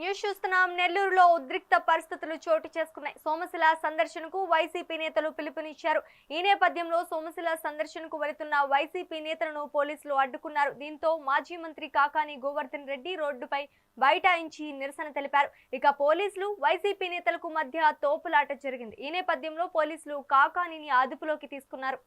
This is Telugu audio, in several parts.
న్యూస్ చూస్తున్నాం. నెల్లూరులో ఉద్రిక్త పరిస్థితులు చోటు చేసుకున్నాయి. సోమశిల సందర్శనకు వైసీపీ నేతలు పిలుపునిచ్చారు. ఈ నేపథ్యంలో సోమశిల సందర్శనకు వెళుతున్న వైసీపీ నేతలను పోలీసులు అడ్డుకున్నారు. దీంతో మాజీ మంత్రి కాకాని గోవర్ధన్ రెడ్డి రోడ్డుపై బైఠాయించి నిరసన తెలిపారు. ఇక పోలీసులు వైసీపీ నేతలకు మధ్య తోపులాట జరిగింది. ఈ నేపథ్యంలో పోలీసులు కాకానిని అదుపులోకి తీసుకున్నారు.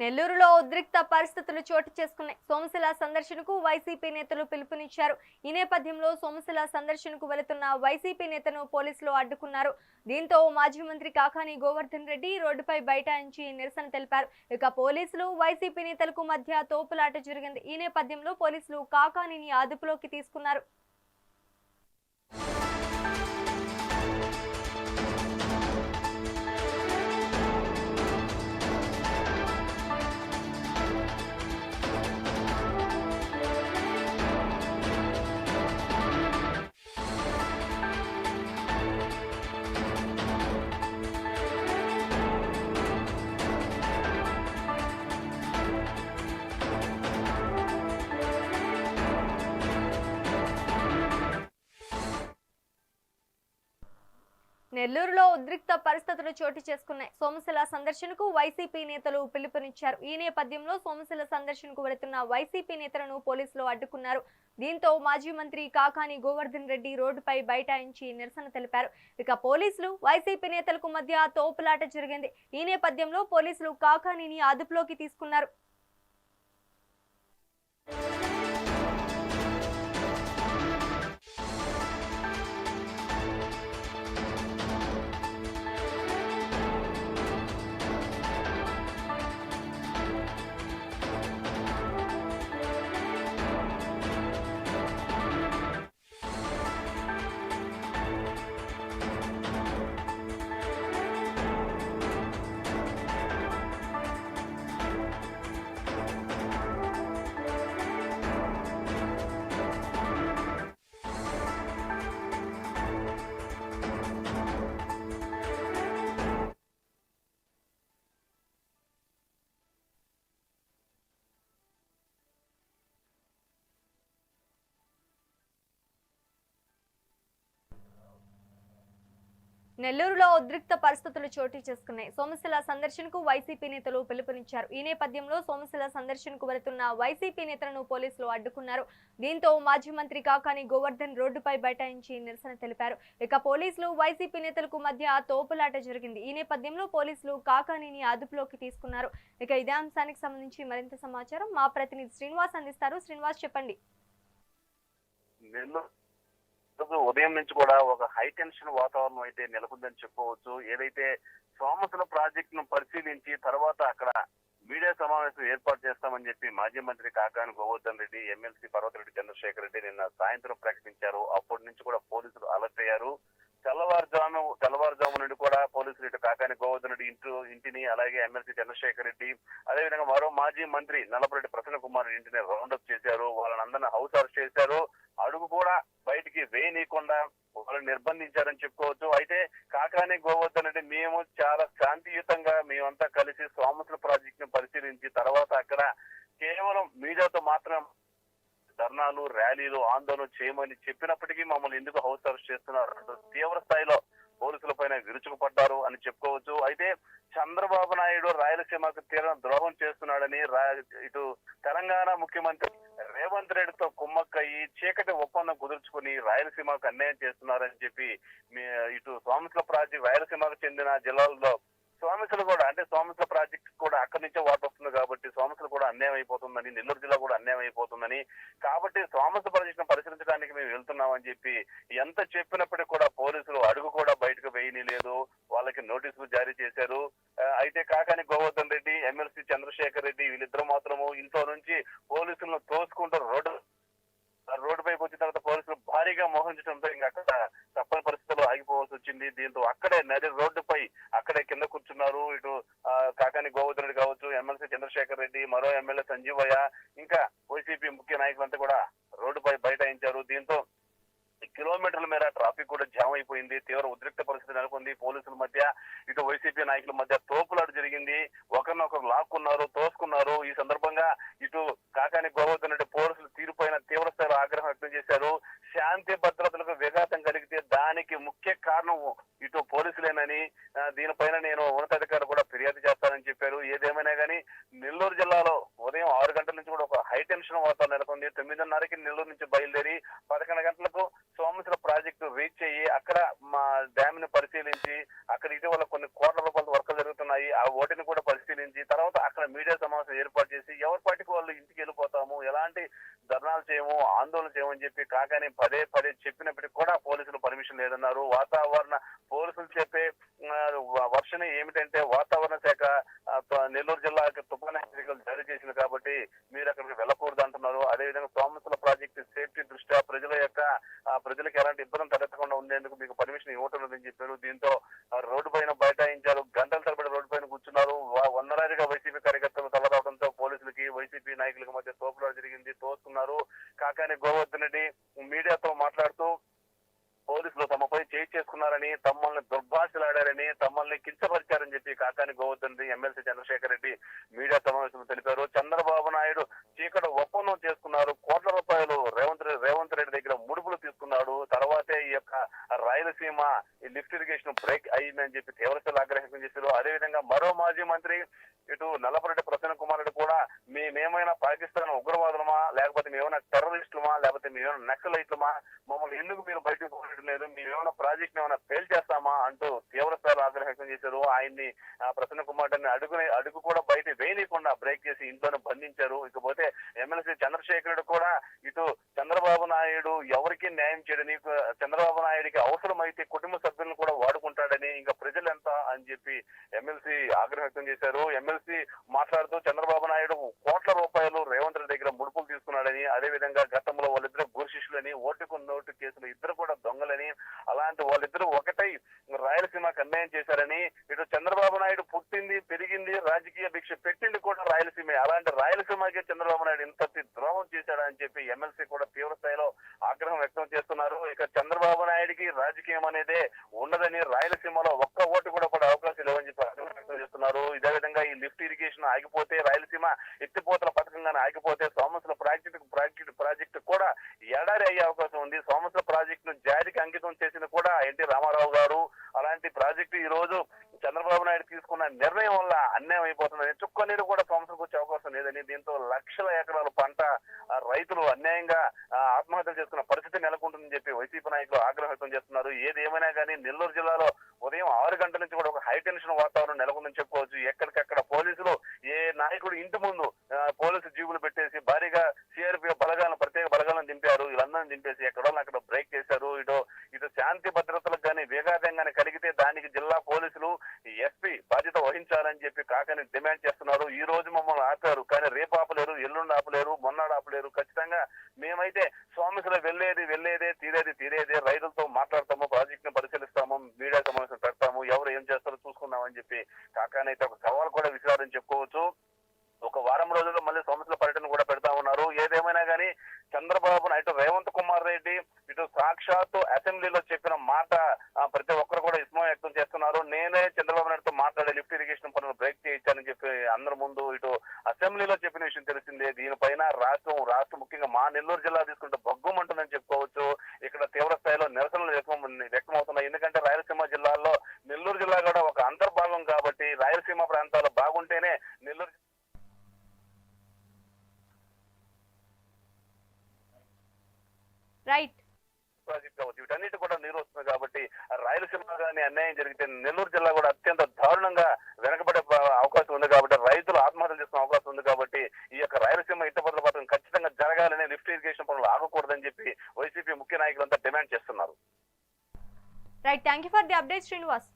నెల్లూరులో ఉద్రిక్త పరిస్థితులు చోటు చేసుకున్నాయి. సోమశిల సందర్శనకు వైసీపీ నేతలు పిలుపునిచ్చారు. ఈ నేపథ్యంలో సోమశిల సందర్శనకు వెళుతున్న వైసీపీ నేతను పోలీసులు అడ్డుకున్నారు. దీంతో మాజీ మంత్రి కాకాని గోవర్ధన్ రెడ్డి రోడ్డుపై బైఠాయించి నిరసన తెలిపారు. ఇక పోలీసులు వైసీపీ నేతలకు మధ్య తోపులాట జరిగింది. ఈ నేపథ్యంలో పోలీసులు కాకానిని అదుపులోకి తీసుకున్నారు. నెల్లూరులో ఉద్రిక్త పరిస్థితులు చోటు చేసుకున్నాయి. సోమశిల సందర్శనకు వైసీపీ నేతలు పిలుపునిచ్చారు. ఈ నేపథ్యంలో సోమశిల సందర్శనకు వెళుతున్న వైసీపీ నేతలను పోలీసులు అడ్డుకున్నారు. దీంతో మాజీ మంత్రి కాకాని గోవర్ధన్ రెడ్డి రోడ్డుపై బైఠాయించి నిరసన తెలిపారు. ఇక పోలీసులు వైసీపీ నేతలకు మధ్య తోపులాట జరిగింది. ఈ నేపథ్యంలో పోలీసులు కాకానిని అదుపులోకి తీసుకున్నారు. నెల్లూరులో ఉద్రిక్త పరిస్థితులు చోటు చేసుకున్నాయి. సోమశిల సందర్శనకు వైసీపీ నేతలు పిలుపునిచ్చారు. ఈ నేపథ్యంలో సోమశిల సందర్శనకు వెళుతున్న వైసీపీ నేతలను పోలీసులు అడ్డుకున్నారు. దీంతో మాజీ మంత్రి కాకాని గోవర్ధన్ రోడ్డుపై బైఠాయించి నిరసన తెలిపారు. ఇక పోలీసులు వైసీపీ నేతలకు మధ్య తోపులాట జరిగింది. ఈ నేపథ్యంలో పోలీసులు కాకానిని అదుపులోకి తీసుకున్నారు. ఇక ఇదే అంశానికి సంబంధించి మరింత సమాచారం మా ప్రతినిధి శ్రీనివాస్ అందిస్తారు. శ్రీనివాస్ చెప్పండి. ఉదయం నుంచి కూడా ఒక హై టెన్షన్ వాతావరణం అయితే నెలకొందని చెప్పుకోవచ్చు. ఏదైతే సోమసుల ప్రాజెక్ట్ను పరిశీలించి తర్వాత అక్కడ మీడియా సమావేశం ఏర్పాటు చేస్తామని చెప్పి మాజీ మంత్రి కాకాని గోవర్ధన్ రెడ్డి ఎమ్మెల్సీ పర్వతరెడ్డి చంద్రశేఖర్ రెడ్డి నిన్న సాయంత్రం ప్రకటించారు. అప్పటి నుంచి కూడా పోలీసులు అలర్ట్ అయ్యారు. తెల్లవారుజాము తెల్లవారుజాము నుండి కూడా పోలీసులు ఇటు కాకాని గోవర్ధన్ రెడ్డి ఇంటి ఇంటిని అలాగే ఎమ్మెల్సీ చంద్రశేఖర్ రెడ్డి అదేవిధంగా మరో మాజీ మంత్రి నల్లపరెడ్డి ప్రసన్న కుమార్ ఇంటిని రౌండప్ చేశారు. వాళ్ళని అందరినీ హౌస్ అరెస్ట్ చేశారు. అడుగు కూడా బయటికి వేయనీయకుండా వాళ్ళు నిర్బంధించారని చెప్పుకోవచ్చు. అయితే కాకాని గోవర్ధన్ మేము చాలా శాంతియుతంగా మేమంతా కలిసి సోమసుల ప్రాజెక్ట్ను పరిశీలించి తర్వాత అక్కడ కేవలం మీడియాతో మాత్రం ధర్నాలు ర్యాలీలు ఆందోళన చేయమని చెప్పినప్పటికీ మమ్మల్ని ఎందుకు హౌస్ అరెస్ట్ చేస్తున్నారు? తీవ్ర స్థాయిలో పోలీసుల పైన విరుచుకుపడ్డారు అని చెప్పుకోవచ్చు. అయితే చంద్రబాబు నాయుడు రాయలసీమకు తీరం ద్రోహం చేస్తున్నాడని ఇటు తెలంగాణ ముఖ్యమంత్రి రేవంత్ రెడ్డితో కుమ్మక్కయ్యి చీకటి ఒప్పందం కుదుర్చుకుని రాయలసీమకు అన్యాయం చేస్తున్నారని చెప్పి మీ- ఇటు సోమసుల ప్రాజెక్ట్ రాయలసీమకు చెందిన జిల్లాల్లో సోమసులు కూడా అంటే సోమసుల ప్రాజెక్ట్ కూడా అక్కడి నుంచే వాటర్ వస్తుంది కాబట్టి సోమసులు కూడా అన్యాయం అయిపోతుందని నెల్లూరు జిల్లా కూడా అన్యాయం అయిపోతుందని. కాబట్టి సోమస ప్రాజెక్ట్ పరిశీలించడానికి మేము వెళ్తున్నామని చెప్పి ఎంత చెప్పినప్పటికీ కూడా పోలీసులు అడుగు కూడా బయటకు వేయని లేదు. వాళ్ళకి నోటీసులు జారీ చేశారు. అయితే కాకాని గోవర్ధన్ రెడ్డి ఎమ్మెల్సీ చంద్రశేఖర్ రెడ్డి వీళ్ళిద్దరు మాత్రము ఇంట్లో నుంచి పోలీసులను తోసుకుంటూ రోడ్డు రోడ్డు పైకి వచ్చిన తర్వాత పోలీసులు భారీగా మోహించడంతో ఇంకా అక్కడ తప్పని పరిస్థితుల్లో ఆగిపోవాల్సి వచ్చింది. దీంతో అక్కడే నది రోడ్డుపై అక్కడే కింద ఇటు కాకాని గోవర్ధనుడు రెడ్డి కావచ్చు ఎమ్మెల్సీ చంద్రశేఖర్ రెడ్డి మరో ఎమ్మెల్యే సంజీవయ్య ఇంకా వైసీపీ ముఖ్య నాయకులంతా కూడా రోడ్డుపై బైఠాయించారు. దీంతో కిలోమీటర్ల మేర ట్రాఫిక్ కూడా జామ్ అయిపోయింది. తీవ్ర ఉద్రిక్త పరిస్థితి నెలకొంది. పోలీసుల మధ్య ఇటు వైసీపీ నాయకుల మధ్య తోపులాట జరిగింది. ఒకరినొకరు లాక్కున్నారు తోసుకున్నారు. ఈ సందర్భంగా ఇటు కాకాని గోవర్ధన్ రెడ్డి పోలీసులు తీరుపైన తీవ్ర స్థాయిలో ఆగ్రహం వ్యక్తం చేశారు శాంతి భద్రతలకు విఘాతం కలిగితే దానికి ముఖ్య కారణం ఇటు పోలీసులేనని ఆ, దీనిపైన నేను ఉన్నతాధికారులు కూడా ఫిర్యాదు చేస్తానని చెప్పారు ఏదేమైనా కానీ నెల్లూరు జిల్లాలో ఉదయం ఆరు గంటల నుంచి కూడా ఒక హై టెన్షన్ వాతావరణం నెలకొంది తొమ్మిదిన్నరకి నెల్లూరు నుంచి బయలుదేరి పదకొండు గంటలకు సోమేశ్వర ప్రాజెక్టు రీచ్ అయ్యి అక్కడ మా డ్యామ్ని పరిశీలించి అక్కడ ఇటీవల కొన్ని కోట్ల రూపాయల వర్క్ జరుగుతున్నాయి. ఆ ఓటిని కూడా పరిశీలించి తర్వాత అక్కడ మీడియా సమావేశం ఏర్పాటు చేసి ఎవరి పార్టీకి వాళ్ళు ఇంటికి వెళ్ళిపోతాము ఎలాంటి ధర్నాలు చేయము ఆందోళన చేయమని చెప్పి కాకాని పదే పదే చెప్పినప్పటికీ కూడా పోలీసులు పర్మిషన్ లేదన్నారు. వాతావరణ పోలీసులు చెప్పే ఆ, వర్షం ఏమిటంటే వాతావరణ శాఖ ఆ, త- నెల్లూరు జిల్లాకి తుఫాను హెచ్చరికలు జారీ చేసింది కాబట్టి మీరు అక్కడికి వెళ్ళకూడదు అంటున్నారు అదేవిధంగా సోమసుల ప్రాజెక్టు సేఫ్టీ దృష్ట్యా ప్రజల యొక్క ఆ, ప్రజలకు ఎలాంటి ఇబ్బంది తలెత్తకుండా ఉండేందుకు మీకు పర్మిషన్ ఇవ్వటం లేదని చెప్పారు దీంతో ఆ, రోడ్డు పైన బైఠాయించారు గంటల తరబడి రోడ్డు పైన కూర్చున్నారు వా- వందలాదిగా వైసీపీ కార్యకర్తలు తలరావడంతో పోలీసులకి వైసీపీ నాయకులకు మధ్య తోపులాట జరిగింది తోస్తున్నారు. కాకాని గోవర్ధన్ రెడ్డి మీడియాతో మాట్లాడుతూ పోలీసులు తమపై చేయి చేసుకున్నారని తమ్మల్ని దుర్భాషలాడారని తమ్మల్ని కించపరిచారని చెప్పి కాకాని గోవర్ధన్ రెడ్డి ఎమ్మెల్సీ చంద్రశేఖర్ రెడ్డి మీడియా సమావేశంలో తెలిపారు. చంద్రబాబు నాయుడు చీకట ఒప్పందం చేసుకున్నారు. కోట్ల రూపాయలు రేవంత్ రేవంత్ రెడ్డి దగ్గర ముడుపులు తీసుకున్నాడు. తర్వాతే ఈ యొక్క రాయలసీమ ఈ లిఫ్ట్ ఇరిగేషన్ బ్రేక్ అయిందని చెప్పి తీవ్రస్థలు ఆగ్రహం చేశారు అదేవిధంగా మరో మాజీ మంత్రి ఇటు నల్లపురెడ్డి ప్రసన్న కుమార్ రెడ్డి కూడా మేమేమైనా పాకిస్తాన్ ఉగ్రవాదులమా? లేకపోతే మేమైనా టెర్రరిస్టులమా? లేకపోతే మేమైనా నక్సలైట్లమా? మమ్మల్ని ఎందుకు మీరు బయటకు పోవడం లేదు మేమేమైనా ప్రాజెక్ట్ ఏమైనా ఫెయిల్ చేస్తామా? అంటూ తీవ్ర స్థాయిలో ఆగ్రహం వ్యక్తం చేశారు. ఆయన్ని ప్రసన్న కుమార్ రెడ్డిని అడుగు కూడా బయట వేయనీయకుండా బ్రేక్ చేసి ఇంట్లోనే బంధించారు. ఇకపోతే ఎమ్మెల్సీ చంద్రశేఖరుడు కూడా ఇటు చంద్రబాబు నాయుడు ఎవరికి న్యాయం చేయడని చంద్రబాబు నాయుడికి అవసరమైతే కుటుంబ సభ్యులను కూడా వాడుకుంటాడని ఇంకా ప్రజలు ఎంత అని చెప్పి ఎమ్మెల్సీ ఆగ్రహం వ్యక్తం చేశారు. ఎమ్మెల్సీ మాట్లాడుతూ చంద్రబాబు నాయుడు కోట్ల రూపాయలు రేవంత్ రెడ్డి దగ్గర ముడుపులు తీసుకున్నాడని అదే విధంగా గతంలో వాళ్ళిద్దరు గురు శిష్యులని ఓటుకు నోటు కేసులు ఇద్దరు కూడా దొంగలని అలాంటి వాళ్ళిద్దరూ ఒకటై రాయలసీమకు అన్యాయం చేశారని ఇటు చంద్రబాబు పెరిగింది రాజకీయ భిక్ష పెట్టింది కూడా రాయలసీమ. అలాంటి రాయలసీమకే చంద్రబాబు నాయుడు ఇంతటి ద్రోహం చేశాడని చెప్పి ఎమ్మెల్సీ కూడా తీవ్ర స్థాయిలో ఆగ్రహం వ్యక్తం చేస్తున్నారు. ఇక చంద్రబాబు నాయుడికి రాజకీయం అనేదే ఉండదని రాయలసీమలో ఒక్క ఓటు కూడా పడే అవకాశం లేవని చెప్పి ఆగ్రహం వ్యక్తం చేస్తున్నారు. ఇదే విధంగా ఈ లిఫ్ట్ ఇరిగేషన్ ఆగిపోతే రాయలసీమ ఎత్తిపోతల పథకంగానే ఆగిపోతే సోమసుల ప్రాజెక్టు ప్రాజెక్టు ప్రాజెక్టు కూడా ఎడారి అయ్యే అవకాశం ఉంది. సోమసుల ప్రాజెక్టును జాతికి అంకితం చేసింది కూడా ఎన్టీ రామారావు గారు. అలాంటి ప్రాజెక్టు ఈ రోజు చంద్రబాబు నాయుడు తీసుకున్న నిర్ణయం వల్ల అన్యాయం అయిపోతుందని చుక్క నీరు కూడా సోమసులకు వచ్చే అవకాశం లేదని దీంతో లక్షల ఎకరాల పంట రైతులు అన్యాయంగా ఆత్మహత్యలు చేసుకున్న పరిస్థితి నెలకొంటుందని చెప్పి వైసీపీ నాయకులు ఆగ్రహం వ్యక్తం చేస్తున్నారు. ఏది ఏమైనా కానీ నెల్లూరు జిల్లాలో ఉదయం ఆరు గంటల నుంచి కూడా ఒక హైటెన్షన్ వాతావరణం నెలకొందని చెప్పుకోవచ్చు. ఎక్కడికక్కడ పోలీసులు ఏ నాయకుడు ఇంటి ముందు పోలీసు జీవులు పెట్టేసి భారీగా సిఆర్పీఎఫ్ బలగాలను ప్రత్యేక బలగాలను దింపారు. వీళ్ళందరినీ దింపేసి ఎక్కడో అక్కడ బ్రేక్ చేశారు. ఇటు ఇటు శాంతి భద్రతలకు కానీ వేగాతం కానీ కలిగితే దానికి జిల్లా పోలీసులు ఎస్పీ బాధ్యత వహించాలని చెప్పి కాకని డిమాండ్ చేస్తున్నారు. ఈ రోజు మమ్మల్ని ఆపారు. కానీ రేపు ఆపలేరు ఎల్లుండి ఆపలేరు మొన్నాడు ఆపలేరు. ఖచ్చితంగా మేమైతే స్వామిసులు వెళ్ళేది వెళ్ళేదే తీరేది తీరేదే రైతు మాట్లాడతాము ప్రాజెక్ట్ని పరిశీలిస్తాము మీడియా సమావేశం పెడతాము ఎవరు ఏం చేస్తారో చూసుకుందామని చెప్పి కాకానైతే ఒక సవాల్ కూడా విసిరారని చెప్పుకోవచ్చు ఒక వారం రోజుల్లో మళ్ళీ సమస్యల పర్యటన కూడా పెడతా ఉన్నారు ఏదేమైనా కానీ చంద్రబాబు నాయుడు రేవంత్ కుమార్ రెడ్డి ఇటు సాక్షాత్తు అసెంబ్లీలో చెప్పిన మాట ప్రతి ఒక్కరు కూడా ఇస్మం వ్యక్తం చేస్తున్నారు. నేనే చంద్రబాబు నాయుడుతో మాట్లాడే లిఫ్ట్ ఇరిగేషన్ పనులు బ్రేక్ చేయించానని చెప్పి అందరి ముందు ఇటు అసెంబ్లీలో చెప్పిన విషయం తెలిసిందే. దీనిపైన రాష్ట్రం రాష్ట్రం ముఖ్యంగా మా నెల్లూరు జిల్లా తీసుకుంటే బగ్గుమంటుందని చెప్పుకోవచ్చు. ఇక్కడ తీవ్ర స్థాయిలో నిరసనలు వ్యక్తం వ్యక్తమవుతున్నాయి. ఎందుకంటే రాయలసీమ జిల్లాలో నెల్లూరు జిల్లా కూడా ఒక అంతర్భాగం కాబట్టి రాయలసీమ ప్రాంతాలు బాగుంటేనే నెల్లూరు రైట్ ప్రాజెక్ట్ కావచ్చు వీటన్నిటి కూడా నీరు వస్తుంది కాబట్టి రాయలసీమ కానీ అన్యాయం జరిగితే నెల్లూరు జిల్లా కూడా అత్యంత దారుణంగా వెనకబడే ప- అవకాశం ఉంది కాబట్టి రైతులు ఉంది కాబట్టి ఈ యొక్క రాయలసీమ ఇట్టపట్ల పథకం ఖచ్చితంగా జరగాలని లిఫ్ట్ ఇరిగేషన్ పనులు ఆగకూడదని చెప్పి వైసీపీ ముఖ్య నాయకులంతా డిమాండ్ చేస్తున్నారు. Right thank you for the update Srinivas